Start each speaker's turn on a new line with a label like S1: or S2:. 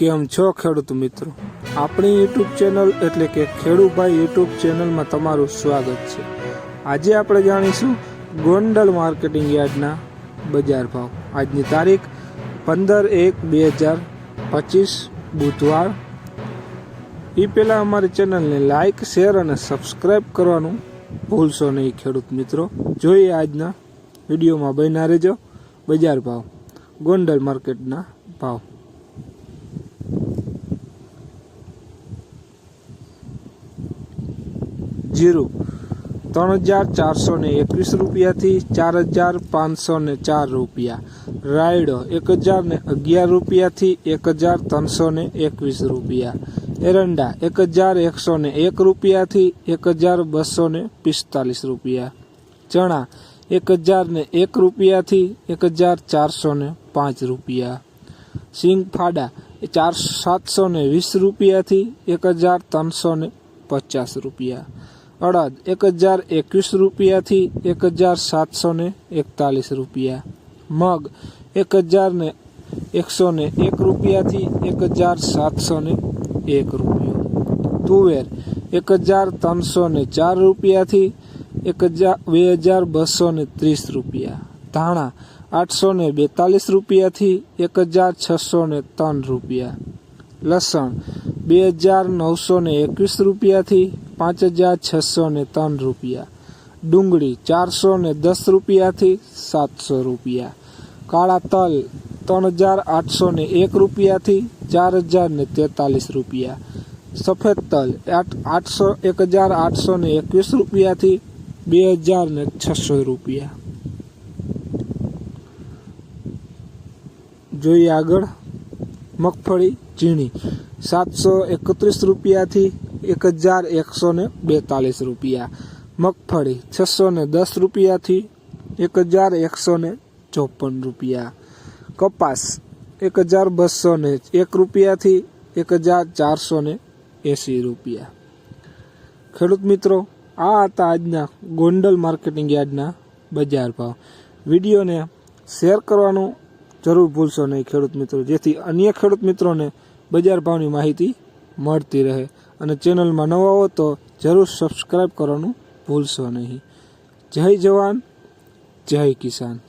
S1: કેમ છો ખેડૂત મિત્રો? આપણી યુટ્યુબ ચેનલ એટલે કે ખેડૂભાઈ યુટ્યુબ ચેનલમાં તમારું સ્વાગત છે. આજે આપણે જાણીશું ગોંડલ માર્કેટિંગ યાર્ડના બજાર ભાવ. આજની તારીખ પંદર એક બે હજાર પચીસ બુધવાર. એ પહેલાં અમારી ચેનલને લાઇક શેર અને સબસ્ક્રાઈબ કરવાનું ભૂલશો નહીં ખેડૂત મિત્રો. જોઈએ આજના વિડીયોમાં બન્યા રહેજો બજાર ભાવ, ગોંડલ માર્કેટના ભાવ. જીરું. ત્રણ હજાર ચારસો ને એકવીસ રૂપિયાથી ચાર હજાર પાંચસો ને ચાર રૂપિયા. રાયડો એક હજાર ને અગિયાર રૂપિયાથી એક હજાર ત્રણસો ને એકવીસ રૂપિયા. એરંડા એક હજાર એકસો ને એક રૂપિયાથી એક હજાર બસો ને પિસ્તાલીસ રૂપિયા. ચણા એક હજાર ને એક રૂપિયાથી એક હજાર ચારસો ને પાંચ રૂપિયા. સિંગ ફાડા ચાર સાતસો ને વીસ રૂપિયાથી એક હજાર ત્રણસો ને પચાસ રૂપિયા. અડદ એક હજાર એકવીસ રૂપિયાથી એક હજાર સાતસો ને એકતાલીસ રૂપિયા. મગ એક હજાર ને એકસો ને એક રૂપિયાથી એક હજાર સાતસો ને એક રૂપિયો. તુવેર એક હજાર ત્રણસો ને ચાર રૂપિયાથી એક હજાર બે હજાર બસો ને ત્રીસ રૂપિયા. ધાણા આઠસો ને બેતાલીસ રૂપિયાથી એક હજાર છસો ને ત્રણ રૂપિયા. લસણ બે હજાર નવસો ને એકવીસ રૂપિયાથી પાંચ હજાર છસો ને ત્રણ રૂપિયા. ડુંગળી ચારસો ને દસ રૂપિયાથી સાતસો રૂપિયા. કાળા તલ ત્રણ હજાર આઠસો ને એક રૂપિયાથી ચાર હજાર ને તેતાલીસ રૂપિયા. સફેદ તલ આઠ આઠસો એક હજાર આઠસો ને એકવીસ રૂપિયાથી બે હજાર ને છસો રૂપિયા. જોઈએ આગળ. મગફળી ઝીણી સાતસો એકત્રીસ રૂપિયાથી એક હજાર એકસો ને બેતાલીસ રૂપિયા. મગફળી છસો ને દસ રૂપિયાથી એક હજાર એકસો ને ચોપન રૂપિયા. કપાસ એક હજાર બસો ને એક રૂપિયાથી એક હજાર ચારસો ને એંસી રૂપિયા. ખેડૂત મિત્રો, આ હતા આજના ગોંડલ માર્કેટિંગ યાર્ડના બજાર ભાવ. વિડીયોને શેર કરવાનું જરૂર ભૂલશો નહીં ખેડૂત મિત્રો. જેથી અન્ય ખેડૂત મિત્રોને બજાર ભાવની માહિતી મળતી રહે. અને ચેનલમાં નવા હો તો જરૂર સબસ્ક્રાઈબ કરવાનું ભૂલશો નહીં. જય જવાન, જય કિસાન.